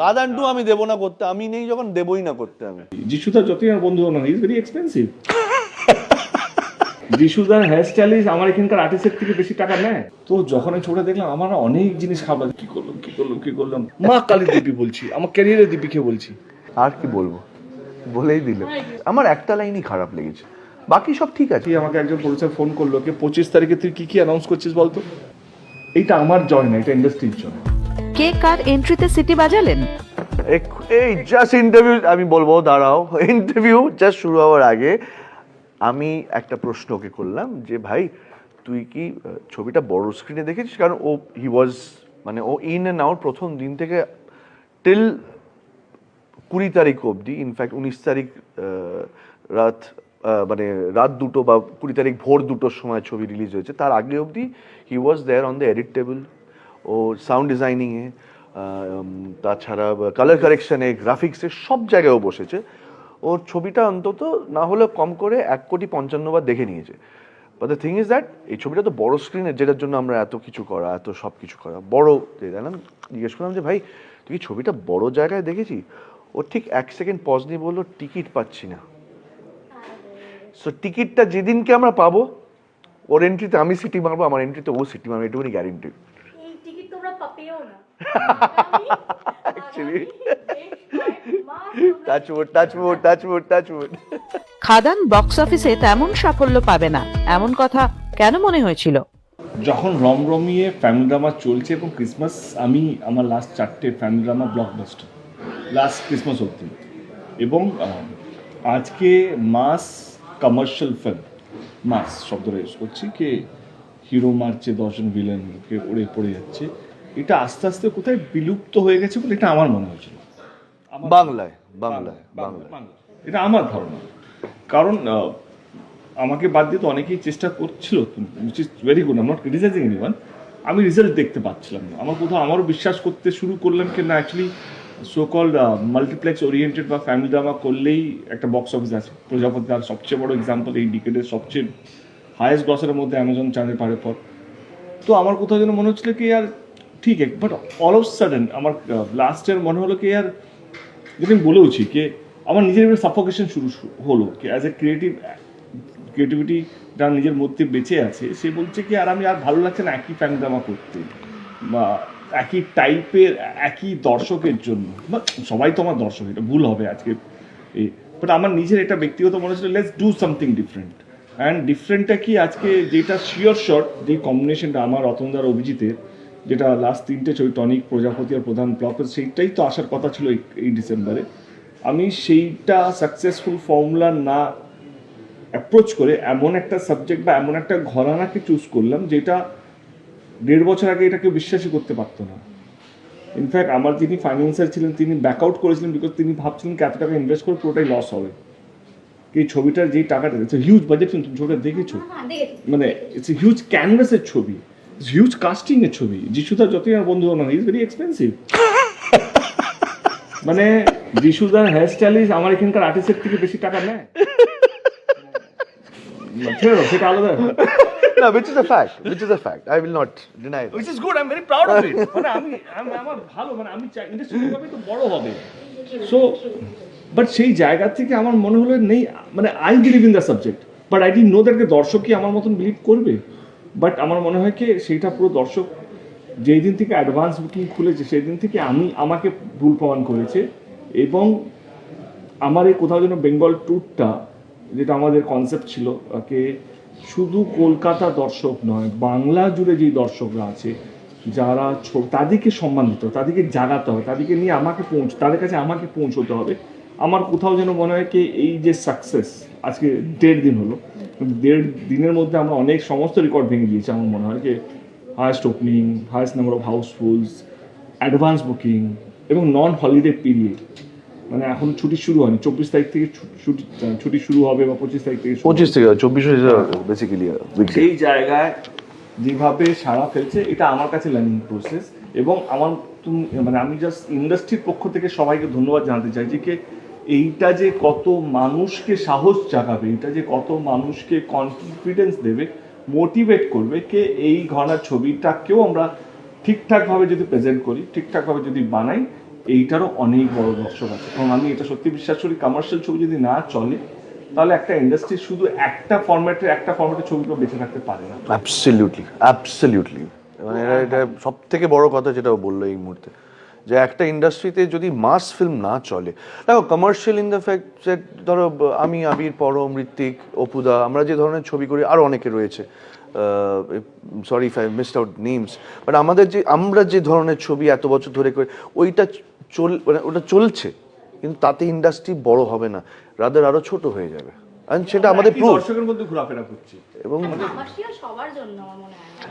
কাদান two আমি দেবো না করতে আমি নেই যখন দেবই না করতে আমি। যিশুদার যতই আমার বন্ধু হন ইজ ভেরি এক্সপেন্সিভ যিশুদার হেয়ার স্টাইলিস্ট আমার এখানকার আর্টিস্টের থেকে বেশি টাকা নেয়। তো যখন আমি ছবিটা দেখলাম আমার অনেক জিনিস খাবার কি করলাম কি করলাম কি করলাম? মা কালী দিবি বলছি আমার ক্যারিয়ারের দিবিকে বলছি? আর কি বলব? বলেই দিলে। আমার একটা লাইনই খারাপ লেগেছে। বাকি সব ঠিক আছে। আমাকে একজন প্রডিউসার ফোন করল কি পঁচিশ তারিখে তুই কি কি অ্যানাউন্স করছিস বলতো? এইটা আমার জয় না এটা ইন্ডাস্ট্রির জয় কে কার এন্ট্রিতে সিটি বাজালেন? এই জাস্ট ইন্টারভিউ আমি বলব, দাঁড়াও ইন্টারভিউ জাস্ট শুরু হওয়ার আগে আমি একটা প্রশ্ন ওকে করলাম যে, ভাই, তুই কি ছবিটা বড় স্ক্রিনে দেখেছিস? কারণ ও হি ওয়াজ মানে ও ইন অ্যান্ড আউট প্রথম দিন থেকে টিল কুড়ি তারিখ অবধি ইনফ্যাক্ট উনিশ তারিখ রাত মানে রাত দুটো বা কুড়ি তারিখ ভোর দুটোর সময় ছবি রিলিজ হয়েছে। তার আগে অবধি he was there on the edit table O sound ডিজাইনিংয়ে তাছাড়া কালার কারেকশানে গ্রাফিক্সে সব জায়গায় ও বসেছে। ওর ছবিটা অন্তত না হলে কম করে এক কোটি পঞ্চান্ন বার দেখে নিয়েছে। But the thing is that এই ছবিটা তো বড় স্ক্রিনের যেটার জন্য আমরা এত কিছু করা, এত সব কিছু করা, বড় জানাম জিজ্ঞেস করলাম যে, ভাই, তুই ছবিটা বড় জায়গায় দেখেছি? ও ঠিক এক সেকেন্ড পজ নিয়ে বলল টিকিট পাচ্ছি না। সো টিকিটটা যেদিনকে আমরা পাবো, ওর এন্ট্রিতে আমি সিটি মারবো, আমার এন্ট্রিতে ও সিটি মারবো, এটুকুনি গ্যারেন্টি খাদান বক্স অফিসে তেমন সাফল্য পাবে না। এমন কথা কেন মনে হয়েছিল? যখন রমরমিয়ে ফ্যামিলি ড্রামা চলছে এবং ক্রিসমাস আমি আমার লাস্ট চারটে family drama blockbuster last Christmas অবধি। এবং আজকে মাস কমার্শিয়াল ফিল্ম মাস শব্দটা ইউজ করছি কে হিরো মারছে দশজন ভিলেনকে পড়ে পড়ে যাচ্ছে এটা আস্তে আস্তে কোথায় বিলুপ্ত হয়ে গেছে বলে এটা আমার মনে হয়েছিল। বাংলায় বাংলায় বাংলায় এটা আমার ধারণা। কারণ আমাকে বাদ দিয়ে তো অনেকেই চেষ্টা করছিল। Which is very good um not criticising anyone আমি রেজাল্ট দেখতে পাচ্ছিলাম না। আমার কোথাও আমারও বিশ্বাস করতে শুরু করলাম কি না actually so called multiplex oriented বা ফ্যামিলি ড্রামা করলেই একটা বক্স অফিস আছে। প্রজাপতি তার সবচেয়ে বড় এক্সাম্পল এই ডিকেটের সবচেয়ে হায়েস্ট গ্রসের মধ্যে অ্যামাজন চাঁদের পারে পর। তো আমার কোথাও যেন মনে হচ্ছিল কি আর ঠিক এক বাট অল অফ সাডেন আমার লাস্টের মনে হলো কি আর, যেটা আমি বলেওছি যে আমার নিজের সাফোকেশন শুরু হলো কি অ্যাজ এ ক্রিয়েটিভ ক্রিয়েটিভিটি যার নিজের মধ্যে বেঁচে আছে, সে বলছে কি, আর আমি আর ভালো লাগছে না, একই ফ্যান ড্রামা করতে, বা একই টাইপের একই দর্শকের জন্য সবাই তো আমার দর্শক, এটা ভুল হবে আজকে বাট আমার নিজের এটা ব্যক্তিগত মনে হচ্ছিল let's do something different and ডিফারেন্টটা কি, আজকে যেটা শিওর শট যে কম্বিনেশনটা আমার রতনদার অভিজিতের যেটা লাস্ট তিনটে ছবি টনিক প্রজাপতি আর প্রধান ব্লক সেইটাই তো আসার কথা ছিল এই- ডিসেম্বরে আমি সেইটা সাকসেসফুল ফর্মুলা না অ্যাপ্রোচ করে এমন একটা সাবজেক্ট বা এমন একটা ঘরানাকে চুজ করলাম যেটা দেড় বছর আগে এটাকে বিশ্বাসই করতে পারতো না। ইনফ্যাক্ট আমার যিনি ফাইন্যান্সার ছিলেন তিনি ব্যাকআউট করেছিলেন বিকজ তিনি ভাবছিলেন কি এত টাকা ইনভেস্ট করে পুরোটাই লস হবে। এই ছবিটার যেই টাকাটা হিউজ বাজেট তুমি ছবিটা দেখেছ? হ্যাঁ মানে ইটস হিউজ ক্যানভাসের ছবি। হিউজ কাস্টিং এর ছবি যিশুদার যতই আমার বন্ধু না ইজ ভেরি এক্সপেন্সিভ মানে যিশুদার হেয়ার স্টাইলিস্ট আমার এখানকার আর্টিস্টের থেকে বেশি টাকা নেয়। সেটা আলাদা ব্যাপার। না which is a fact which is a fact. I will not deny that. which is good I'm very proud of it. মানে আমি আমি আমার ভালো মানে আমি চাই ইন্ডাস্ট্রি তো বড় হবে। সো বাট সেই জায়গা থেকে আমার মনে হলো নেই মানে I believe in the subject but I did know that দর্শক কি আমার মতন বিলিভ করবে। বাট আমার মনে হয় কি, সেইটা পুরো দর্শক যেই দিন থেকে অ্যাডভান্স বুকিং খুলেছে, সেই দিন থেকে আমি আমাকে ভুল প্রমাণ করেছে। এবং আমার এই কোথাও যেন বেঙ্গল ট্যুরটা যেটা আমাদের কনসেপ্ট ছিল কে শুধু কলকাতা দর্শক নয়, বাংলা জুড়ে যেই দর্শকরা আছে, যারা তাদেরকে সম্মান দিতে হবে, তাদেরকে জাগাতে হবে, তাদেরকে নিয়ে আমাকে পৌঁছ তাদের কাছে আমাকে পৌঁছতে হবে। আমার কোথাও যেন মনে হয় কি, এই যে সাকসেস আজকে দেড় দিন হলো। দেড় দিনের মধ্যে আমরা অনেক সমস্ত রেকর্ড ভেঙে দিয়েছি আমার মনে হয় যে highest opening highest number of housefulls advance booking এবং নন হলিডে পিরিয়ড মানে এখন ছুটি শুরু হয়নি। চব্বিশ তারিখ থেকে ছুটি ছুটি শুরু হবে বা পঁচিশ তারিখ থেকে। পঁচিশ থেকে চব্বিশ বেসিক্যালি সেই জায়গায় যেভাবে সাড়া ফেলছে এটা আমার কাছে লার্নিং প্রসেস এবং আমার তুমি মানে আমি জাস্ট ইন্ডাস্ট্রির পক্ষ থেকে সবাইকে ধন্যবাদ জানাতে চাই যে এইটা যে কত মানুষকে সাহস জাগাবে এটা যে কত মানুষকে কনফিডেন্স দেবে মোটিভেট করবে কে এই ঘনার ছবিটাকেও আমরা ঠিকঠাকভাবে যদি প্রেজেন্ট করি, ঠিকঠাকভাবে যদি বানাই, এইটারও অনেক বড় দর্শক আছে। কারণ আমি এটা সত্যি বিশ্বাস করি কমার্শিয়াল ছবি যদি না চলে, তাহলে একটা ইন্ডাস্ট্রি শুধু একটা ফরম্যাটের একটা ফরম্যাটের ছবিগুলো বেঁচে থাকতে পারে না। অ্যাবসলিউটলি অ্যাবসলিউটলি মানে এটা এটা সব থেকে বড় কথা যেটা বলল এই মুহূর্তে। যে একটা ইন্ডাস্ট্রিতে যদি মাস ফিল্ম না চলে। দেখো কমার্শিয়াল ইন দ্য ফ্যাক্ট যে ধরো আমি আবির পরম ঋত্বিক অপুদা আমরা যে ধরনের ছবি করি আরও অনেকে রয়েছে। Sorry if I missed out names but আমাদের যে আমরা যে ধরনের ছবি এত বছর ধরে করি ওইটা চল মানে ওটা চলছে কিন্তু তাতে ইন্ডাস্ট্রি বড় হবে না রাদার আরও ছোট হয়ে যাবে। And সেটা আমাদের প্রুফ দর্শকের মধ্যে ঘোরাফেরা করছি। এবং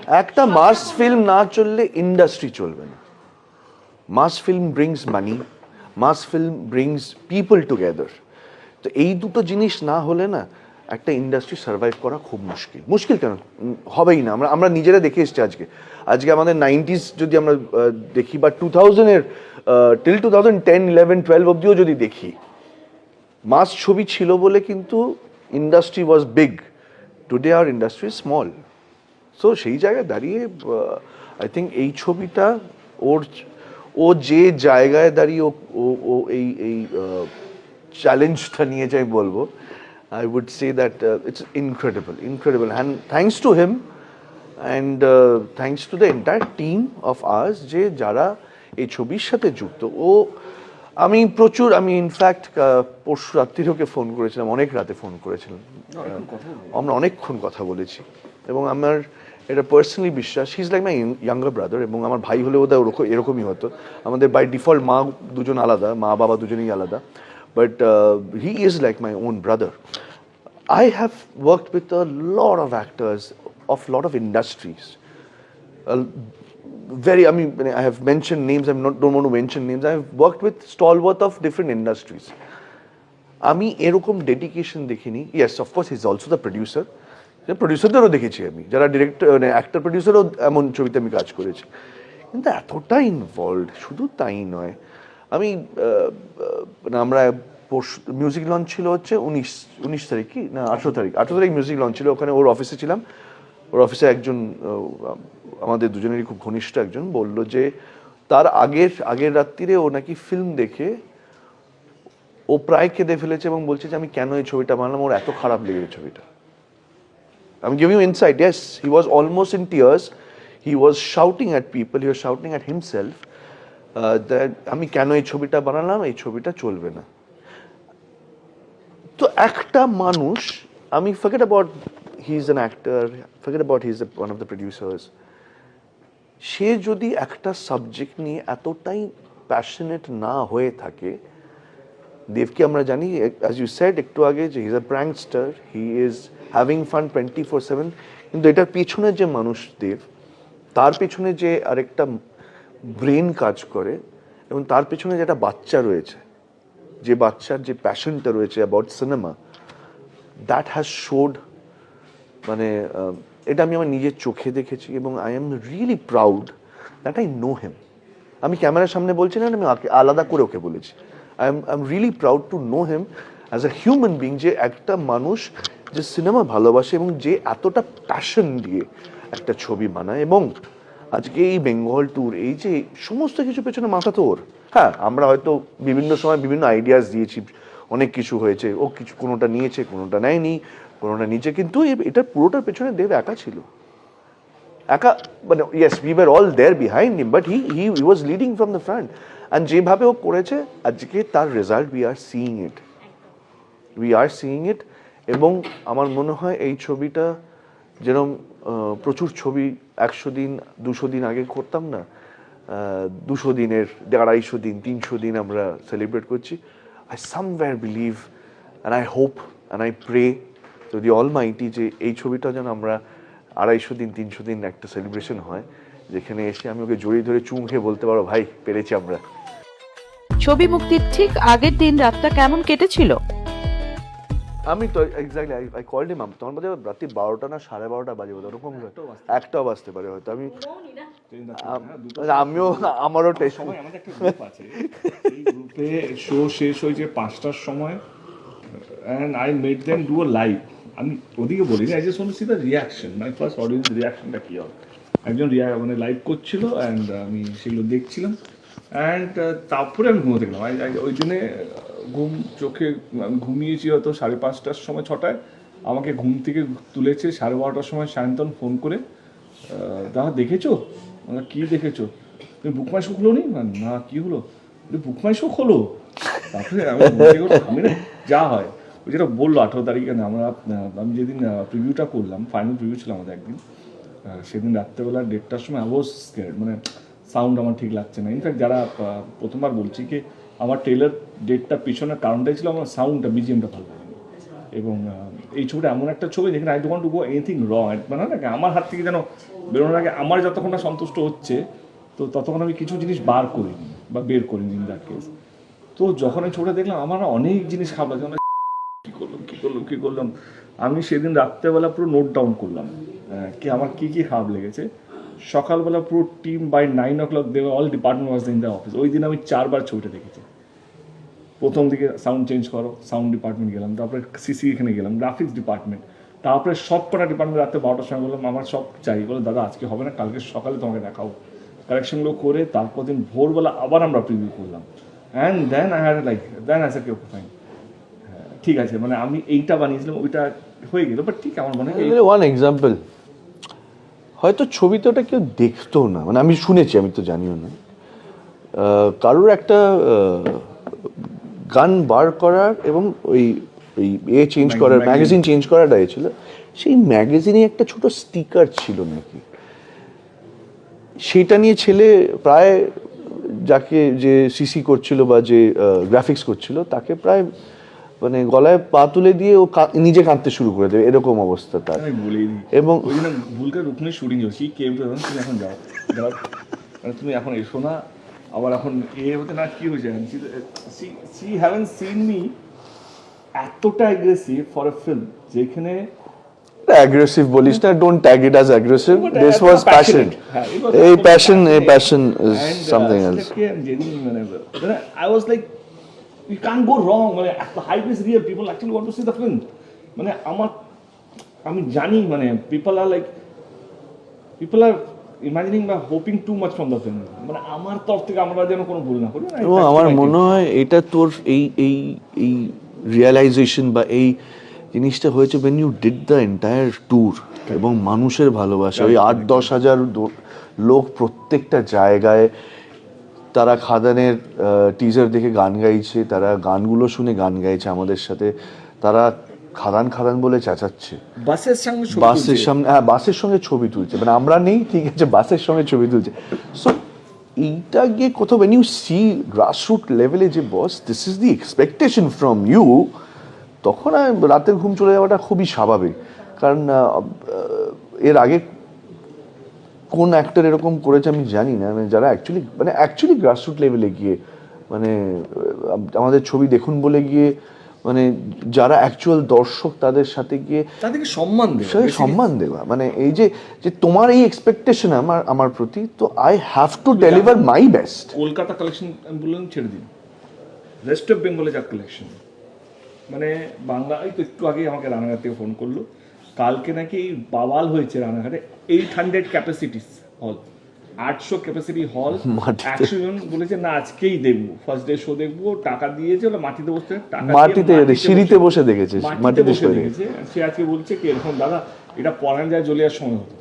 একটা মাস ফিল্ম না। চললে ইন্ডাস্ট্রি চলবে না। Mass film brings money, mass film brings people together. তো এই দুটো জিনিস না হলে না একটা ইন্ডাস্ট্রি সার্ভাইভ করা খুব মুশকিল। মুশকিল কেন? হবেই না। আমরা আমরা নিজেরা দেখে এসছি আজকে। আজকে আমাদের নাইনটিস যদি আমরা দেখি বা two থাউজেন্ডের till two thousand ten eleven twelve অব্দিও যদি দেখি, মাস ছবি ছিল বলে কিন্তু ইন্ডাস্ট্রি ওয়াজ বিগ টুডে আর ইন্ডাস্ট্রি স্মল সো সেই জায়গায় দাঁড়িয়ে আই থিঙ্ক এই ছবিটা ওর ও যে জায়গায় দাঁড়িয়ে ও ও- এই এই চ্যালেঞ্জটা নিয়েছে আমি বলব I would say that it's incredible incredible hand thanks to him and thanks to the entire team of ours যে যারা এই ছবির সাথে যুক্ত ও আমি প্রচুর আমি ইনফ্যাক্ট পরশু রাত্রির ওকে ফোন করেছিলাম অনেক রাতে ফোন করেছিলাম। আমরা অনেকক্ষণ কথা বলেছি। এবং আমার এটা পার্সোনালি বিশ্বাস he is like my younger brother এবং আমার ভাই হলে ওদের ওরকম এরকমই হতো আমাদের বাই ডিফল্ট মা দুজন আলাদা মা বাবা দুজনেই আলাদা but he is like my own brother I have worked with a lot of actors of lot of industries. Very, I mean, I have mentioned names. I not don't want to mention names. I have worked with stalwart of different industries. আমি এরকম dedication দেখিনি yes of course is also the producer প্রডিউসারদেরও দেখেছি আমি, যারা director মানে actor প্রডিউসারও এমন ছবিতে আমি কাজ করেছি। কিন্তু এতটা ইনভলভ শুধু তাই নয়, আমি মানে আমরা মিউজিক লঞ্চ ছিল হচ্ছে উনিশ উনিশ তারিখ কি? না, আঠেরো তারিখ আঠেরো তারিখ মিউজিক লঞ্চ ছিল, ওখানে ওর অফিসে ছিলাম। ওর অফিসে একজন আমাদের দুজনেরই খুব ঘনিষ্ঠ একজন, বলল যে তার আগের আগের রাত্রিরে ও নাকি ফিল্ম দেখে ও প্রায় কেঁদে ফেলেছে এবং বলছে যে আমি কেন এই ছবিটা বানালাম, ওর এত খারাপ লেগেছে ছবিটা। I'm giving you insight. Yes, he was almost in tears. He was shouting at people. He was shouting at himself uh, that আমি কেন এই ছবিটা বানালাম এই ছবিটা চলবে না তো একটা মানুষ আমি forget about he is an actor forget about he is one of the producers সে যদি একটা সাবজেক্ট নিয়ে এতটাই প্যাশনেট না হয়ে থাকে দেবকে আমরা জানি অ্যাজ ইউ সেড একটু আগে যে is a prankster he is having fun twenty four seven কিন্তু এটার পিছনে যে মানুষদের, তার পেছনে যে আরেকটা ব্রেন কাজ করে এবং তার পেছনে যে একটা বাচ্চা রয়েছে, যে বাচ্চার যে প্যাশনটা রয়েছে about cinema that has showed মানে এটা আমি আমার নিজের চোখে দেখেছি এবং I am really proud that I know him আমি ক্যামেরার সামনে বলছি না, আমি আলাদা করে ওকে বলেছি। I am I am really proud to know him as a human being যে একটা মানুষ যে সিনেমা ভালোবাসে এবং যে এতটা প্যাশন দিয়ে একটা ছবি বানায়। এবং আজকে এই বেঙ্গল ট্যুর এই যে সমস্ত কিছু পেছনে মাথা তো ওর। হ্যাঁ আমরা হয়তো বিভিন্ন সময় বিভিন্ন আইডিয়াস দিয়েছি। অনেক কিছু হয়েছে, ও কিছু, কোনোটা নিয়েছে, কোনোটা নেয়নি, কোনোটা নিচে কিন্তু এ- এটার পুরোটার পেছনে দেব একা ছিল। একা মানে yes we were all there behind him but he he was leading from the front and যেভাবে ও করেছে, আজকে তার result we are seeing it we are seeing it এবং আমার মনে হয় এই ছবিটা যেরকম প্রচুর ছবি একশো দিন, দুশো দিন আগে করতাম না দুশো দিনের আড়াইশো দিন, তিনশো দিন আমরা সেলিব্রেট করছি। I somewhere believe and I hope and I pray যদি অল মাইটি যে এই ছবিটা যেন আমরা আড়াইশো দিন, তিনশো দিন একটা সেলিব্রেশন হয়, যেখানে এসে আমি ওকে জড়িয়ে ধরে চুম খেয়ে বলতে পারো, ভাই, পেরেছি আমরা। ছবি মুক্তির ঠিক আগের দিন রাতটা কেমন কেটেছিল? আমি তো exactly I I called him তখন বোধহয় রাত্রি বারোটা না সাড়ে বারোটা বাজে বোধ ওরকম একটাও বাজতে পারে। হয়তো আমি না। আমিও আমারও টেস্ট সময় আমাদের একটা গ্রুপ আছে। গ্রুপে শো শেষ হয়েছে পাঁচটার সময় and I made them do a live আমি ওদিকে বলি I just want see the reaction my first audience রিয়াকশনটা কী হবে। একজন রিয়া মানে লাইভ করছিল অ্যান্ড আমি সেগুলো দেখছিলাম অ্যান্ড তারপরে আমি ঘুমোতে গেলাম। ওই দিনে আহ, ঘুম চোখে ঘুমিয়েছি হয়তো সাড়ে পাঁচটার সময় ছটায়। আমাকে ঘুম থেকে তুলেছে সাড়ে বারোটার সময় সায়ন্তন ফোন করে দাদা দেখেছ? আমি, কি দেখেছ? তুমি বুক মাই শো খোলো নি না কি হলো? বুক মাই শো খোলো? তারপরে আমি যা হয়। ওই যেটা বলল আঠেরো তারিখে না আমরা আমি যেদিন প্রিভিউটা করলাম ফাইনাল প্রিভিউ ছিল আমাদের একদিন সেদিন রাত্রেবেলা দেড়টার সময় আবার মানে সাউন্ড আমার ঠিক লাগছে না। ইনফ্যাক্ট যারা প্রথমবার বলছি কি আমার ট্রেলার ডেটটা পিছনের কারণটাই ছিল আমার সাউন্ডটা বিজিএমটা ভালো এবং এই ছবিটা এমন একটা ছবি যেখানে I don't to go anything wrong মানে না আমার হাত থেকে যেন বেরোনোর আগে আমার যতক্ষণ না সন্তুষ্ট হচ্ছে, তো ততক্ষণ আমি কিছু জিনিস বার করিনি বা বের করিনি ইন দ্যাট কেস তো যখন এই ছবিটা দেখলাম, আমার অনেক জিনিস খারাপ লাগছে। কী করলাম, কি করলাম কি করলাম? আমি সেদিন রাত্রেবেলা পুরো নোট ডাউন করলাম কি আমার কি কি খারাপ লেগেছে। সকালবেলা পুরো team by nine o'clock দেবে all department was in the office ওই দিন আমি চারবার ছবিটা দেখেছি। প্রথম দিকে সাউন্ড চেঞ্জ করো সাউন্ড ডিপার্টমেন্ট গেলাম, তারপরে সিসি এখানে গেলাম গ্রাফিক্স ডিপার্টমেন্ট তারপরে সব কটা ডিপার্টমেন্ট রাত্রে বারোটার সময় বললাম, আমার সব চাই। বলে, দাদা, আজকে হবে না, কালকে সকালে তোমাকে দেখাও কারেকশনগুলো করে তারপর দিন ভোরবেলা আবার আমরা প্রিভিউ করলাম। And then I had like then as a কেউ ফাইন ঠিক আছে মানে আমি এইটা বানিয়েছিলাম, ওইটা হয়ে গেল বাট ঠিক আমার মনে হয় ওয়ান এক্সাম্পল হয়তো ছবিতে ওটা কেউ দেখতো না। মানে আমি শুনেছি আমি তো জানিও না। কারোর একটা গান বার করার এবং ওই ওই এ চেঞ্জ করার ম্যাগাজিন চেঞ্জ করাটা ছিল সেই ম্যাগাজিনে একটা ছোট স্টিকার ছিল নাকি? সেটা নিয়ে ছেলে প্রায় যাকে যে সিসি করছিল বা যে গ্রাফিক্স করছিল তাকে প্রায় মানে গলায় পা তুলে দিয়ে ও নিজে কাঁদতে শুরু করে দেবে এরকম অবস্থা তার। এবং ভুলকে রুকনি শুটিং হচ্ছে কেউ তুমি এখন যাও। মানে তুমি এখন এসো না। আবার এখন এ হতে না কি হয়েছে সি হ্যাভেন সিন মি এতটা অ্যাগ্রেসিভ ফর এ ফিল্ম যেখানে অ্যাগ্রেসিভ বলিস না don't tag it as aggressive this was passion হ্যাঁ, এই প্যাশন এই. প্যাশন ইজ সামথিং এলস যেদিন মানে I was like you can go wrong মানে এত hype is real people actually want to see the film মানে আমার আমি জানি মানে people are like people are imagining বা hoping too much from the film মানে আমার তরফ থেকে আমরা যেন কোনো ভুল না করি to আমার. মনে হয় এটা তোর এই এই এই রিয়েলাইজেশন বা এই জিনিসটা হয়েছে when you did the entire tour এবং মানুষের ভালোবাসা। ওই আট দশ হাজার লোক প্রত্যেকটা জায়গায় তারা খাদানের টিজার দেখে গান গাইছে তারা গানগুলো শুনে গান গাইছে আমাদের সাথে। তারা খাদান খাদান বলে চেঁচাচ্ছে। বাসের সঙ্গে বাসের সামনে হ্যাঁ বাসের সঙ্গে ছবি তুলছে। মানে আমরা নেই ঠিক আছে বাসের সঙ্গে ছবি তুলছে। সো এইটা গিয়ে কোথাও ওয়েন ইউ সি গ্রাসরুট লেভেলে যে boss this is the expectation from you তখন আর রাতের ঘুম চলে যাওয়াটা খুবই স্বাভাবিক। কারণ এর আগে কোন অ্যাক্টর এরকম করেছে আমি জানি না। মানে যারা অ্যাকচুয়ালি মানে অ্যাকচুয়ালি গ্রাসরুট লেভেলে গিয়ে মানে আমাদের ছবি দেখুন বলে গিয়ে মানে যারা অ্যাকচুয়াল দর্শক তাদের সাথে গিয়ে তাদেরকে সম্মান দেবে সে সম্মান দেওয়া। মানে এই যে যে তোমার এই এক্সপেকটেশন আমার আমার প্রতি তো I have to deliver my best Kolkata collection আমি বললাম ছেড়ে দিন। রেস্ট অফ বেঙ্গলে যা কালেকশন মানে বাংলা এই তো একটু আগে আমাকে রানাঘাট থেকে ফোন করল। কালকে নাকি বাওয়াল হয়েছে রানাঘাটে এইট হান্ড্রেড ক্যাপাসিটিস হল আটশো ক্যাপাসিটি হল একশো জন বলেছে না আজকেই দেখব। ফার্স্ট ডে শো দেখব টাকা দিয়েছে ওরা মাটিতে বসতে মাটিতে সিঁড়িতে বসে দেখেছে মাটিতে বসে দেখেছে। সে আজকে বলছে কি এরকম দাদা এটা পরান যায় জলিয়ার সময় হতো।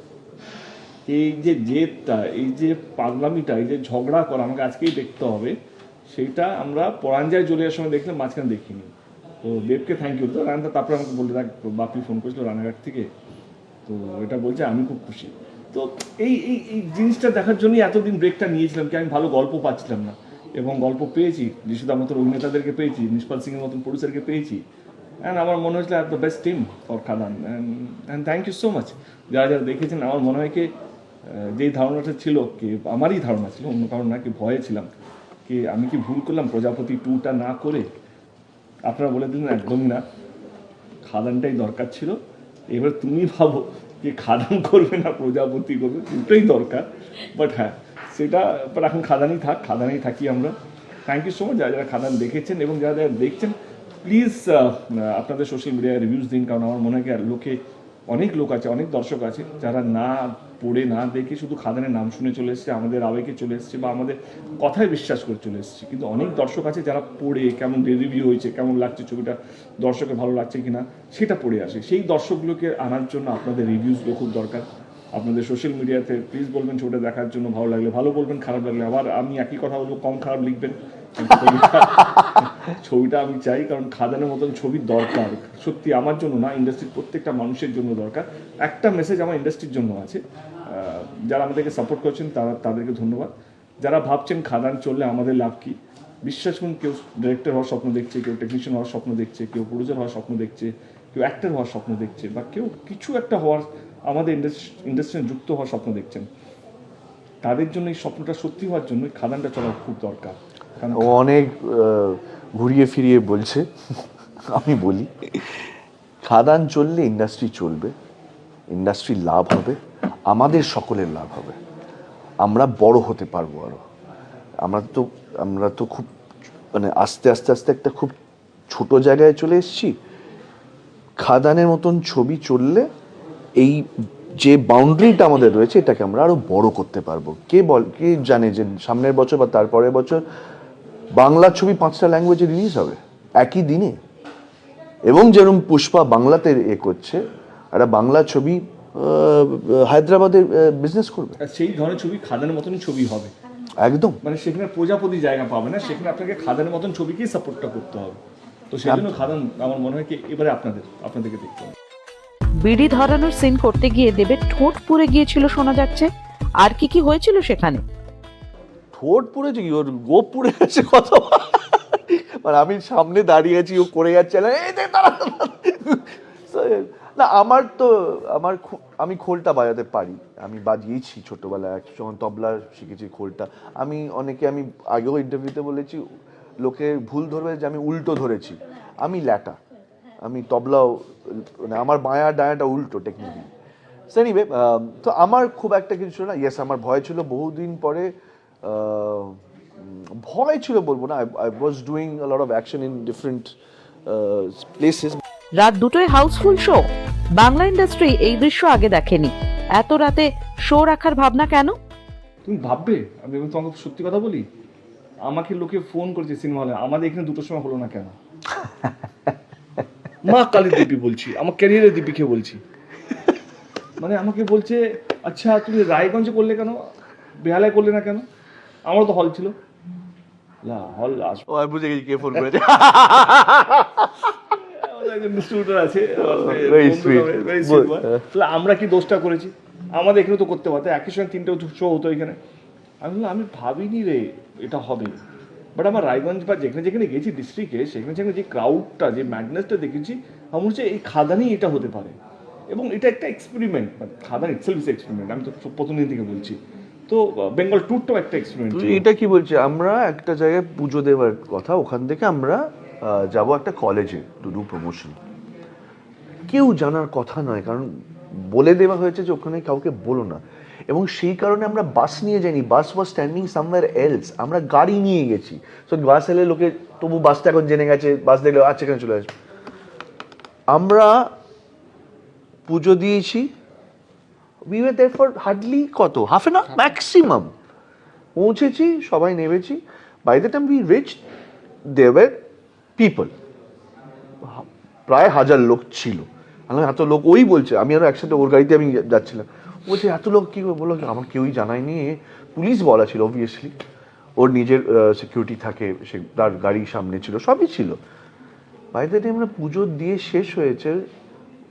এই যে জেদটা এই যে পাগলামিটা এই যে ঝগড়া করা আমাকে আজকেই দেখতে হবে সেটা আমরা পরাঞ্জায় জলিয়ার সময় দেখলে মাঝখানে দেখিনি। তো দেবকে থ্যাংক ইউ তো রান্না তারপরে আমাকে বলতে দেখ বাপি ফোন করেছিল রানাঘাট থেকে, তো এটা বলছে, আমি খুব খুশি। তো এই এই এই জিনিসটা দেখার জন্যই এতদিন ব্রেকটা নিয়েছিলাম কি আমি ভালো গল্প পাচ্ছিলাম না। এবং গল্প পেয়েছি যিশুদার মতন অভিনেতাদেরকে পেয়েছি, নিষ্পাল সিংয়ের মতন প্রডিউসারকে পেয়েছি। অ্যান্ড আমার মনে হয়েছিল at the best team for Khadaan and thank you so much যারা যারা দেখেছেন, আমার মনে হয় কি যেই ধারণাটা ছিল, কি আমারই ধারণা ছিল, অন্য কারণ না, কি ভয়ে ছিলাম। কি আমি কি ভুল করলাম, প্রজাপতি টুটা না করে? আপনারা বলে দিলেন একদমই না। খাদানটাই দরকার ছিল। এবার তুমি ভাবো যে খাদান করবে না, প্রজাপতি করবে, দুটোই দরকার। বাট হ্যাঁ সেটা বাট এখন খাদানই থাক, খাদানেই থাকি আমরা। থ্যাংক ইউ সো মাচ যারা যারা খাদান দেখেছেন এবং যারা যারা দেখছেন প্লিজ আপনাদের সোশ্যাল মিডিয়ায় রিভিউজ দিন। কারণ আমার মনে হয় লোকে অনেক লোক আছে, অনেক দর্শক আছে, যারা না পড়ে না দেখে শুধু খাদানের নাম শুনে চলে এসেছে, আমাদের আবেগে চলে এসেছে বা আমাদের কথায় বিশ্বাস করে চলে এসেছে। কিন্তু অনেক দর্শক আছে যারা পড়ে কেমন রিভিউ হয়েছে, কেমন লাগছে ছবিটা, দর্শকের ভালো লাগছে কিনা, সেটা পড়ে আসে। সেই দর্শকগুলোকে আনার জন্য আপনাদের রিভিউসগুলো খুব দরকার। আপনাদের সোশ্যাল মিডিয়াতে প্লিজ বলবেন ছবিটা দেখার জন্য ভালো লাগলে, ভালো বলবেন, খারাপ লাগলে আবার আমি একই কথা বলব, কম খারাপ লিখবেন। ছবিটা আমি চাই, কারণ খাদানের মতন ছবি দরকার। সত্যি আমার জন্য না ইন্ডাস্ট্রির প্রত্যেকটা মানুষের জন্য দরকার। একটা মেসেজ আমার ইন্ডাস্ট্রির জন্য আছে। যারা আমাদেরকে সাপোর্ট করছেন, তারা, তাদেরকে ধন্যবাদ। যারা ভাবছেন খাদান চললে আমাদের লাভ কি, বিশ্বাস করুন, কেউ ডিরেক্টর হওয়ার স্বপ্ন দেখছে, কেউ টেকনিশিয়ান হওয়ার স্বপ্ন দেখছে, কেউ প্রডিউসার হওয়ার স্বপ্ন দেখছে, কেউ অ্যাক্টর হওয়ার স্বপ্ন দেখছে, বা কেউ কিছু একটা হওয়ার, আমাদের ইন্ডাস্ট্রি ইন্ডাস্ট্রি যুক্ত হওয়ার স্বপ্ন দেখছেন। তাদের জন্য এই স্বপ্নটা সত্যি হওয়ার জন্য খাদানটা চলা খুব দরকার। ও অনেক ঘুরিয়ে ফিরিয়ে বলছে, আমি বলি, খাদান চললে ইন্ডাস্ট্রি চলবে ইন্ডাস্ট্রি লাভ হবে, আমাদের সকলের লাভ হবে। আমরা বড় হতে পারব আরও। আমরা তো আমরা তো খুব মানে আস্তে আস্তে আস্তে একটা খুব ছোট জায়গায় চলে এসেছি। খাদানের মতন ছবি চললে এই যে বাউন্ডারিটা আমাদের রয়েছে, এটাকে আমরা আরও বড় করতে পারব। কে বল, কে জানে যে সামনের বছর বা তারপরের বছর বাংলা ছবি পাঁচটা ল্যাঙ্গুয়েজে রিলিজ হবে একই দিনে। এবং যেরকম পুষ্পা বাংলাতে এ করছে একটা বাংলা ছবি আহ, হায়দ্রাবাদে বিজনেস করবে। সেই ধরনের ছবি খাদানের মতনই ছবি হবে। একদম। মানে সেখানে প্রজাপতি জায়গা পাবে না সেখানে আপনাকে খাদানের মতন ছবিকেই সাপোর্টটা করতে হবে। তো সেই জন্য খাদান আমার মনে হয় কি এবারে আপনাদের আপনাদেরকে দেখতে হবে। বিড়ি ধরানোর সিন করতে গিয়ে দেবে ঠোঁট পুড়ে গিয়েছিল শোনা যাচ্ছে। আর কি কি হয়েছিল সেখানে? ঠোঁট পুড়েছে কি ওর গোপ পুড়ে গেছে কত? মানে আমি সামনে দাঁড়িয়ে আছি ও করে যাচ্ছে না, আমার তো আমার আমি খোলটা বাজাতে পারি। আমি বাজিয়েছি ছোটোবেলায় এক সময় তবলা শিখেছি খোলটা। আমি অনেকে আমি আগেও ইন্টারভিউতে বলেছি লোকে ভুল ধরবে যে আমি উল্টো ধরেছি। আমি ল্যাটা। আমি তবলাও মানে আমার বাঁয়া ডায়াটা উল্টো টেকনিক্যালি এনিওয়ে তো আমার খুব একটা কিছু ছিল না। ইয়েস আমার ভয় ছিল বহুদিন পরে ভয় ছিল বলব না। I was doing a lot of action in different places রাত দুটোই হাউসফুল শো। বাংলা ইন্ডাস্ট্রি এই দৃশ্য আগে দেখেনি। এত রাতে শো রাখার ভাবনা কেন? তুমি ভাববে? আমি তোমাকে সত্যি কথা বলি। আমাকে লোকে ফোন করেছে সিনেমা হলে আমাদের এখানে দুটোর সময় হলো না কেন? মা কালী দেবী বলছি আমার ক্যারিয়ারের দীপিকে বলছি? মানে আমাকে বলছে আচ্ছা তুমি রায়গঞ্জে করলে কেন? বেহালায় করলে না কেন? আমারও তো হল ছিল। না হল আস ও বুঝে গেছি কে ফোন করেছে। আছে আমরা কি দোষটা করেছি? আমাদের এখানে তো করতে পারতো একই সঙ্গে তিনটে শো হতো এখানে। আমি বললাম আমি ভাবিনি রে এটা হবে। বাট আমার রায়গঞ্জ বা যেখানে যেখানে গেছি ডিস্ট্রিক্টে সেখানে সেখানে যে ক্রাউডটা যে ম্যাডনেসটা দেখেছি আমার হচ্ছে এই খাদানই এটা হতে পারে। এবং এটা একটা এক্সপেরিমেন্ট মানে খাদান ইটসেলফ ইস এক্সপেরিমেন্ট আমি তো প্রথম দিন থেকে বলছি। তো বেঙ্গল ট্যুরটাও একটা এক্সপেরিমেন্ট তুই এটা কি বলছি? আমরা একটা জায়গায় পুজো দেওয়ার কথা ওখান থেকে আমরা যাব একটা কলেজে টু ডু প্রমোশন কেউ জানার কথা নয় কারণ বলে দেওয়া হয়েছে যে ওখানে কাউকে বলো না। এবং সেই কারণে আমরা বাস নিয়ে যাইনি। Bus was standing somewhere else আমরা গাড়ি নিয়ে গেছি। সো বাস এলে লোকে তবু বাসটা এখন জেনে গেছে বাস দেখলে আচ্ছা এখানে চলে আসবে। আমরা পুজো দিয়েছি। We were there for hardly কত? হাফ এন আওয়ার ম্যাক্সিমাম পৌঁছেছি সবাই নেমেছি। By the time we reach there people প্রায় হাজার লোক ছিল। আমি এত লোক ওই বলছে আমি আরও একসাথে ওর গাড়িতে আমি যাচ্ছিলাম। বলছে এত লোক কি বলল আমার কেউই জানায়নি পুলিশ বলা ছিল অবভিয়াসলি ওর নিজের সিকিউরিটি থাকে সে তার গাড়ি সামনে ছিল সবই ছিল। টাইম আমরা পুজো দিয়ে শেষ হয়েছে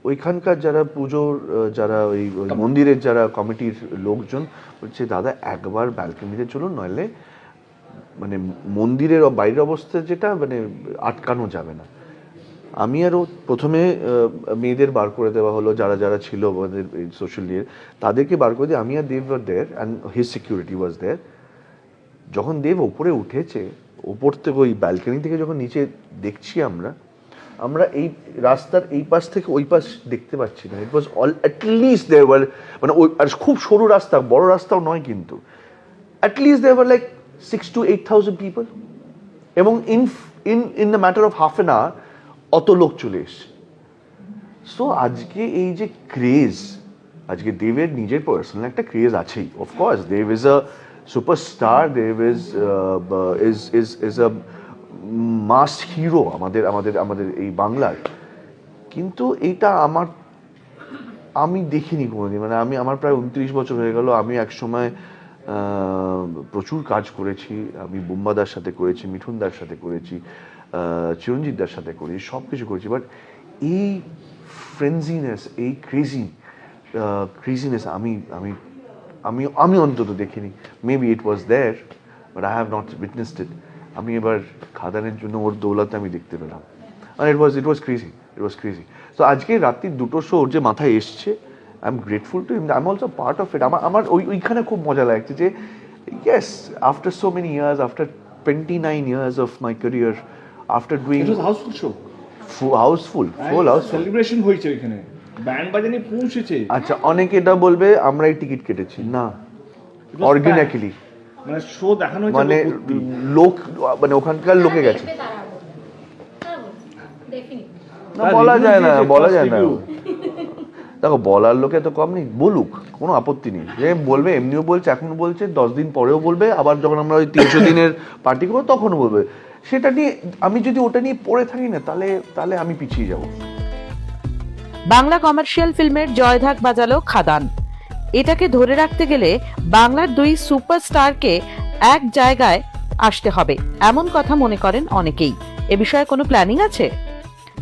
ওইখানকার যারা পুজোর যারা ওই মন্দিরের যারা কমিটির লোকজন বলছে, দাদা, একবার ব্যালকনিতে চলুন, নইলে মানে মন্দিরের বাইরের অবস্থা যেটা মানে আটকানো যাবে না। আমি আরও প্রথমে মেয়েদের বার করে দেওয়া হলো, যারা যারা ছিল আমাদের সোশ্যাল ইয়ে তাদেরকে বার করে দিয়ে আমি আর Dev there and his security was there যখন দেব ওপরে উঠেছে, ওপর থেকে ওই ব্যালকনি থেকে যখন নিচে দেখছি আমরা আমরা এই রাস্তার এই পাশ থেকে ওই পাশ দেখতে পাচ্ছি না। It was all at least there were মানে ওই, আর খুব সরু রাস্তা, বড় রাস্তাও নয় কিন্তু। At least there were like six to eight thousand people এবং in in in the matter of half an hour অত লোক চলে এসছে। সো আজকে এই যে ক্রেজ আজকে দেবের নিজের পার্সোনাল একটা ক্রেজ আছেই। Of course Dev is a superstar Dev is is is is a mass hero আমাদের আমাদের আমাদের এই বাংলার। কিন্তু এইটা আমার, আমি দেখিনি কোনোদিন। মানে আমি, আমার প্রায় উনত্রিশ বছর হয়ে গেল, আমি একসময় প্রচুর কাজ করেছি। আমি বুম্বাদার সাথে করেছি মিঠুনদার সাথে করেছি চিরঞ্জিতদার সাথে করেছি সব কিছু করেছি। বাট এই ফ্রেন্সিনেস এই ক্রেজি ক্রেজিনেস আমি আমি আমি আমি অন্তত দেখিনি। Maybe it was there but I have not witnessed it আমি এবার খাদানের জন্য ওর দৌলাতে আমি দেখতে পেলাম। আর ইট ওয়াজ ইট ওয়াজ ক্রেজি ইট ওয়াজ ক্রেজি তো আজকে রাত্রি দুটো শো ওর যে মাথায় এসছে I am grateful to him I am also part of it আমার আমার ওই ওইখানে খুব মজা লাগছে যে yes after so many years after twenty nine years of my career after doing housefull show housefull full housefull celebration হয়েছে ওইখানে। ব্যান্ড বাজানি পৌঁছেছে। আচ্ছা অনেকে এটা বলবে আমরাই টিকিট কেটেছি। না packed. মানে শো দেখানো হয়েছে মানে লোক মানে ওখানকার লোকে গেছে. না বলা যায় না বলা যায় না। দেখো বলার লোকে তো কম নেই বলুক কোনো আপত্তি নেই। যে বলবে এমনিও বলছে এখন বলছে দশ দিন পরেও বলবে আবার যখন আমরা ওই তিনশো দিনের পার্টি করব তখনও বলবে। সেটা নিয়ে আমি যদি ওটা নিয়ে পড়ে থাকি না তাহলে তাহলে আমি পিছিয়ে যাব। বাংলা কমার্শিয়াল ফিল্মের জয়ঢাক বাজালো খাদান। এটাকে ধরে রাখতে গেলে বাংলার দুই সুপারস্টারকে এক জায়গায় আসতে হবে। এমন কথা মনে করেন অনেকেই। এ বিষয়ে কোনো প্ল্যানিং আছে?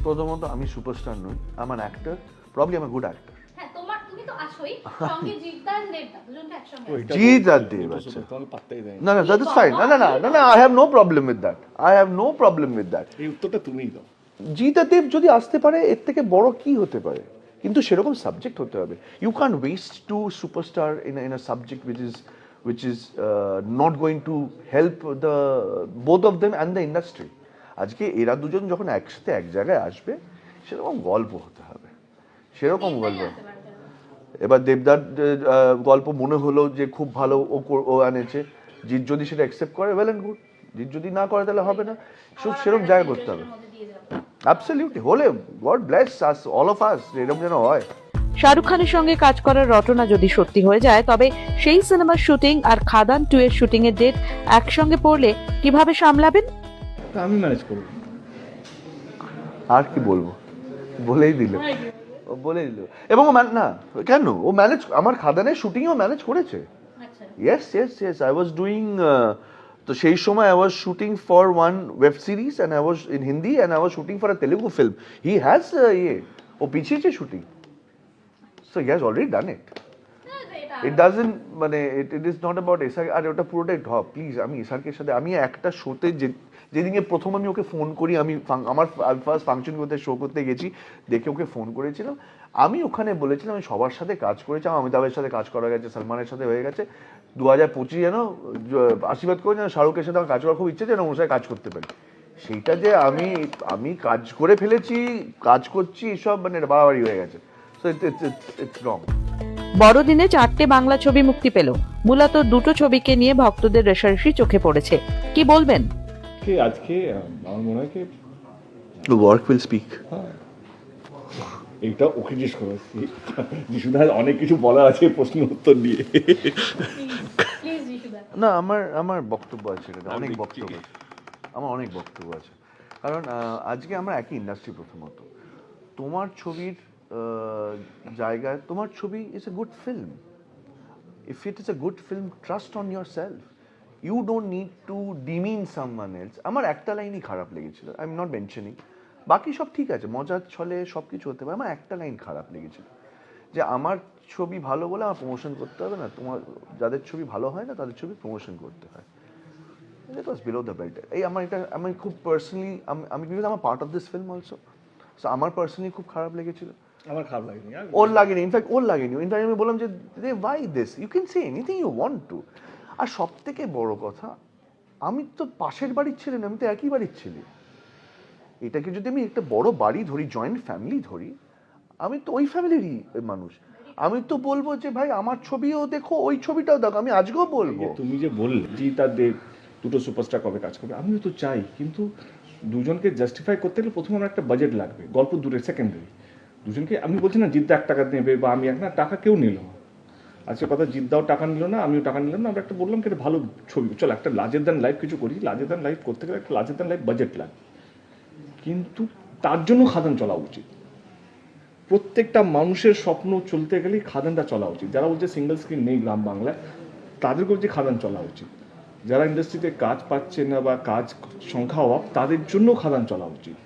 প্রথমত আমি সুপারস্টার নই আমার অ্যাক্টর প্রবলি আমার গুড অ্যাক্টর হ্যাঁ, জিৎ আর দেব, আচ্ছা। না। না না দ্যাট ইজ ফাইন না না না না না I have no problem with that I have no problem with that এই উত্তরটা তুমিই দাও। জিতা দেব যদি আসতে পারে এর থেকে বড় কি হতে পারে? কিন্তু সেরকম সাবজেক্ট হতে হবে। You can waste to superstar in in a subject which is which is not going to help the both of them and the industry আজকে এরা দুজন যখন একসাথে এক জায়গায় আসবে সেরকম গল্প হতে হবে। সেরকম গল্প। এবার দেবদার গল্প মনে হলো যে খুব ভালো ও ও আনেছে জিৎ যদি সেটা অ্যাকসেপ্ট করে ওয়েল অ্যান্ড গুড জিৎ যদি না করে তাহলে হবে না। সো সেরকম জায়গা করতে হবে celebration এর মধ্যে দিয়ে যাব। অ্যাবসলিউটলি হলে God bless us all of us এরকম যেন হয়। শাহরুখ খানের সঙ্গে কাজ করার রটনা যদি সত্যি হয়ে যায় তবে সেই সিনেমার শুটিং আর খাদান টু এর শুটিং এর ডেট একসঙ্গে পড়লে কীভাবে সামলাবেন? আমি ম্যানেজ করব। আর কি বলব? বলেই দিল। ও বলেই দিল। এবং ও ম্যান না কেন? ও ম্যানেজ আমার খাদানের শুটিংও ম্যানেজ করেছে। আচ্ছা। Yes yes yes I was doing তো সেই সময় I was shooting for one web series and I was in Hindi and I was shooting for a Telugu film he has ইয়ে ও পিছিয়েছে shooting so he has already done it it doesn't মানে it it is not about SR আর, ওটা পুরোটাই ঢপ please আমি SRK সাথে, আমি একটা শোতে যে, যেদিনকে প্রথম আমি ওকে ফোন করি, আমি আমার ফার্স্ট ফাংশন করতে শো করতে গেছি, দেখে ওকে ফোন করেছিলাম। আমি ওখানে বলেছিলাম, আমি সবার সাথে কাজ করেছি আমার অমিতাভের সাথে কাজ করা গেছে, সালমানের সাথে হয়ে গেছে। দু হাজার পঁচিশ যেন আশীর্বাদ করে যেন শাহরুখের সাথে আমার কাজ করার খুব ইচ্ছে যেন ওর সাথে কাজ করতে পারি। সেইটা যে আমি আমি কাজ করে ফেলেছি কাজ করছি এসব মানে বাড়াবাড়ি হয়ে গেছে। সো ইটস ইটস রং বড়দিনে চারটে বাংলা ছবি মুক্তি পেল। মূলত দুটো ছবিকে নিয়ে ভক্তদের রেশারেশি চোখে পড়েছে। কি বলবেন? কে আজকে আমার মনে হয় কি ওয়ার্ক উইল স্পিক হ্যাঁ। এইটা ওকে জিজ্ঞেস করো। যিশুদা অনেক কিছু বলা আছে প্রশ্ন উত্তর জিশুদা না আমার আমার বক্তব্য আছে এটা অনেক বক্তব্য আছে। আমার অনেক বক্তব্য আছে। কারণ আজকে আমরা একই ইন্ডাস্ট্রি প্রথমত। তোমার ছবির জায়গায় তোমার ছবি is a good film if it is a good film trust on yourself you don't need to demean someone else আমার একটা লাইনই খারাপ লেগেছিল। আই এম নট মেনশনিং বাকি সব ঠিক আছে মজার ছলে সব কিছু হতে পারে আমার একটা লাইন খারাপ লেগেছিল যে আমার ছবি ভালো বলে আমার প্রমোশন করতে হবে না তোমার যাদের ছবি ভালো হয় না তাদের ছবি প্রমোশন করতে হয়। It was below the belt এই আমার এটা আমি খুব পার্সোনালি আমি বিকজ আমার part of this film also so আমার পার্সোনালি খুব খারাপ লেগেছিল। আমার খারাপ লাগেনি আর ওর লাগেনি ইনফ্যাক্ট ওর লাগেনি। ইনফ্যাক্ট আমি বললাম যে they why this you can say anything you want to আর সব থেকে বড় কথা আমি তো পাশের বাড়ির ছেলে না আমি তো একই বাড়ির ছেলে। এটাকে যদি আমি একটা বড় বাড়ি ধরি জয়েন্ট ফ্যামিলি ধরি, আমি তো ওই ফ্যামিলিরই মানুষ। আমি তো বলব যে, ভাই, আমার ছবিও দেখো, ওই ছবিটাও দেখো, আমি আজকেও বলব। তুমি যে বললে জি তার দুটো সুপারস্টার কবে কাজ করবে? আমিও তো চাই, কিন্তু দুজনকে জাস্টিফাই করতে গেলে প্রথমে আমার একটা বাজেট লাগবে, গল্প দূরে সেকেন্ডারি দুজনকে, আমি বলছি না জিদ্দা এক টাকা নেবে বা আমি এক না, টাকা কেউ নিল আজকে কথা জিদ্দাও টাকা নিল না, আমিও টাকা নিলাম না। আমরা একটা বললাম কি ভালো ছবি, চল একটা লাজের দান লাইভ কিছু করি। লাজের দান লাইভ করতে গেলে একটা লাজের দান লাইভ বাজেট লাগে। কিন্তু তার জন্য খাদান চলা উচিত। প্রত্যেকটা মানুষের স্বপ্ন চলতে গেলেই খাদানটা চলা উচিত। যারা বলছে সিঙ্গেল স্ক্রিন নেই গ্রাম বাংলায়, তাদেরকে বলছে খাদান চলা উচিত। যারা ইন্ডাস্ট্রিতে কাজ পাচ্ছে না বা কাজ সংখ্যা অভাব, তাদের জন্য খাদান চলা উচিত।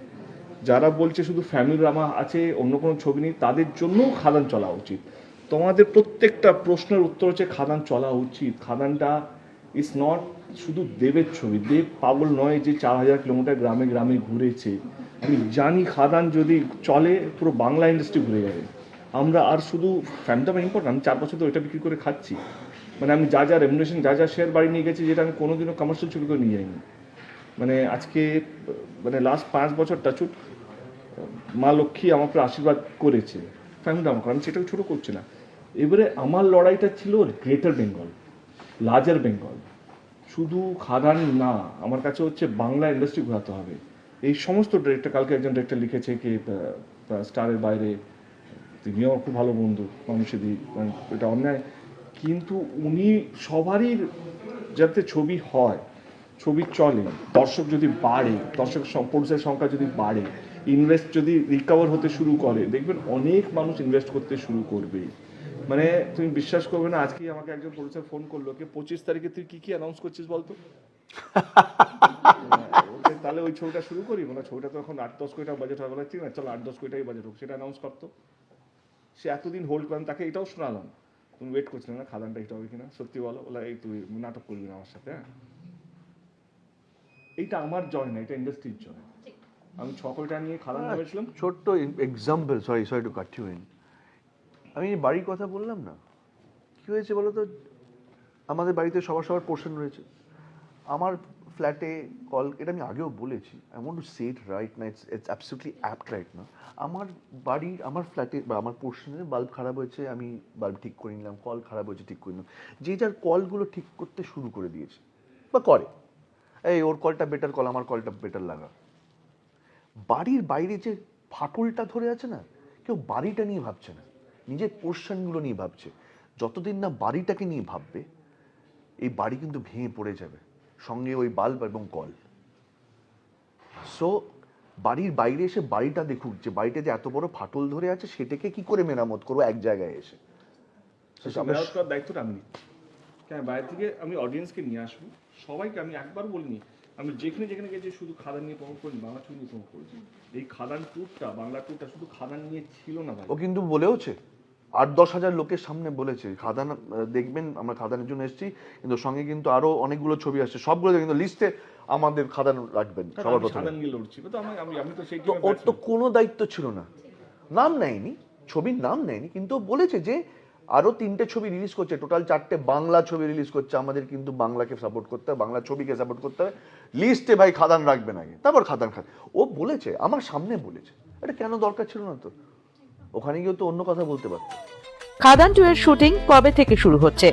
যারা বলছে শুধু ফ্যামিলি ড্রামা আছে, অন্য কোনো ছবি নেই, তাদের জন্যও খাদান চলা উচিত। তোমাদের প্রত্যেকটা প্রশ্নের উত্তর হচ্ছে খাদান চলা উচিত। খাদানটা ইজ নট শুধু দেবের ছবি। দেব পাগল নয় যে চার হাজার কিলোমিটার গ্রামে গ্রামে ঘুরেছে। আমি জানি খাদান যদি চলে, পুরো বাংলা ইন্ডাস্ট্রি ঘুরে যাবে। আমরা আর শুধু ফ্যামিলিটা ইম্পর্টেন্ট আমি চার বছর তো ওইটা বিক্রি করে খাচ্ছি। মানে আমি যা যা রেমুনেশন যা যা শেয়ার বাড়ি নিয়ে গেছি, যেটা আমি কোনোদিনও কমার্শিয়াল ছবি করে নিয়ে যাইনি। মানে আজকে মানে লাস্ট পাঁচ বছর টাচুট মা লক্ষ্মী আমার আশীর্বাদ করেছে। ফ্যামিলি আমার আমি সেটাকে ছোটো করছি না। এবারে আমার লড়াইটা ছিল গ্রেটার বেঙ্গল লার্জার বেঙ্গল। শুধু খাদান না, আমার কাছে হচ্ছে বাংলা ইন্ডাস্ট্রি ঘোরাতে হবে। এই সমস্ত ডিরেক্টর কালকে একজন ডিরেক্টর লিখেছে কি স্টারের বাইরে। তিনিও আমার খুব ভালো বন্ধু মানুষেরই মানে এটা অন্যায়। কিন্তু উনি সবারই যাতে ছবি হয়, ছবি চলে, দর্শক যদি বাড়ে দর্শক পরিসের সংখ্যা যদি বাড়ে ইনভেস্ট যদি রিকভার হতে শুরু করে, দেখবেন অনেক মানুষ ইনভেস্ট করতে শুরু করবে। মানে তুমি বিশ্বাস করবে না আজকে আমাকে একজন প্রডিউসার ফোন করল কি পঁচিশ তারিখে তুই কি কি অ্যানাউন্স করছিস বলতো? ওকে, তাহলে ওই ছবিটা শুরু করি। মানে ছবিটা তো এখন আট দশ কোটি টাকা বাজেট হবে ঠিক না চলো আট দশ কোটি টাকা বাজেট হোক। সেটা অ্যানাউন্স করতো। সে এতদিন হোল্ড করেন তাকে এটাও শোনালাম। তুমি ওয়েট করছিলে না খাদানটা হিট হবে কিনা? সত্যি বলো। বলে এই তুই নাটক করবি না আমার সাথে হ্যাঁ? এইটা আমার জয় না এটা ইন্ডাস্ট্রির জয় আমি ছ কোটি টাকা নিয়ে খাদান ভেবেছিলাম। ছোট্ট example sorry sorry to cut you in আমি বাড়ির কথা বললাম না। কি হয়েছে বলো তো? আমাদের বাড়িতে সবার সবার পোর্শন রয়েছে। আমার ফ্ল্যাটে কল এটা আমি আগেও বলেছি I want to set right না it's it's absolutely apt right না আমার বাড়ির, আমার ফ্ল্যাটে বা আমার পোর্শনে বাল্ব খারাপ হয়েছে, আমি বাল্ব ঠিক করে নিলাম কল খারাপ হয়েছে, ঠিক করে নিলাম। যে যার কলগুলো ঠিক করতে শুরু করে দিয়েছে, বা করে, এই ওর কলটা বেটার কল আমার কলটা বেটার লাগা। বাড়ির বাইরে যে ফাটলটা ধরে আছে না, কেউ বাড়িটা নিয়ে ভাবছে না। নিজের পোর্শনগুলো নিয়ে ভাবছে। যতদিন না বাড়িটাকে নিয়ে ভাববে এই বাড়ি কিন্তু ভেঙে পড়ে যাবে। সঙ্গে ওই বাল্ব এবং কল। সো বাড়ির বাইরে এসে বাড়িটা দেখুক যে বাড়িটা যে এত বড় ফাটল ধরে আছে সেটাকে কি করে মেরামত করব এক জায়গায় এসে? মেরামত করার দায়িত্বটা আমি কেন? বাইরে থেকে আমি অডিয়েন্সকে নিয়ে আসব। সবাইকে আমি একবার বলিনি আমি যেখানে যেখানে গেছি শুধু খাদান নিয়ে প্রমোট করি বাংলা ছবি নিয়ে প্রমোট করেছি। এই খাদান ট্যুরটা বাংলা ট্যুরটা শুধু খাদান নিয়ে ছিল না ভাই। ও কিন্তু বলেওছে। আট দশ হাজার লোকের সামনে বলেছে। খাদান দেখবেন আমরা খাদানের জন্য এসেছি কিন্তু সঙ্গে কিন্তু আরও অনেকগুলো ছবি আসছে। সবগুলো কিন্তু লিস্টে আমাদের খাদান রাখবেন সবার প্রথমে। তো ওর তো কোনো দায়িত্ব ছিল না। নাম নেয়নি ছবির নাম নেয়নি কিন্তু বলেছে যে আরও তিনটে ছবি রিলিজ করছে। টোটাল চারটে বাংলা ছবি রিলিজ করছে আমাদের কিন্তু বাংলাকে সাপোর্ট করতে হবে বাংলা ছবিকে সাপোর্ট করতে হবে। লিস্টে ভাই খাদান রাখবেন আগে তারপর খাদান খান। ও বলেছে আমার সামনে বলেছে। এটা কেন দরকার ছিল না তো? ওখানে গিয়ে তো অন্য কথা বলতে পারতো। খাদান টু এর শুটিং কবে থেকে শুরু হচ্ছে?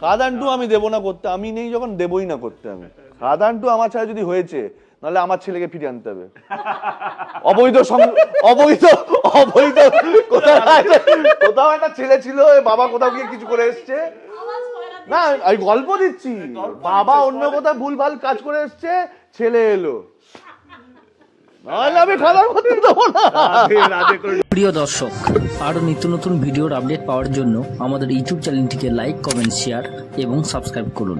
খাদান টু আমি দেবো না করতে আমি নেই যখন দেবই না করতে আমি। খাদান টু আমার ছাড়া যদি হয়েছে নাহলে আমার ছেলেকে ফিরে আনতে হবে। অবৈধ অবৈধ অবৈধ কোথাও একটা- কোথাও একটা ছেলে ছিল বাবা কোথাও গিয়ে কিছু করে এসছে। না আমি গল্প দিচ্ছি। বাবা অন্য কোথাও ভুলভাল কাজ করে এসছে ছেলে এলো। আমি খাদান করতে দেবো না। প্রিয় দর্শক আরও নিত্য নতুন ভিডিওর আপডেট পাওয়ার জন্য আমাদের ইউটিউব চ্যানেলটিকে লাইক কমেন্ট শেয়ার এবং সাবস্ক্রাইব করুন।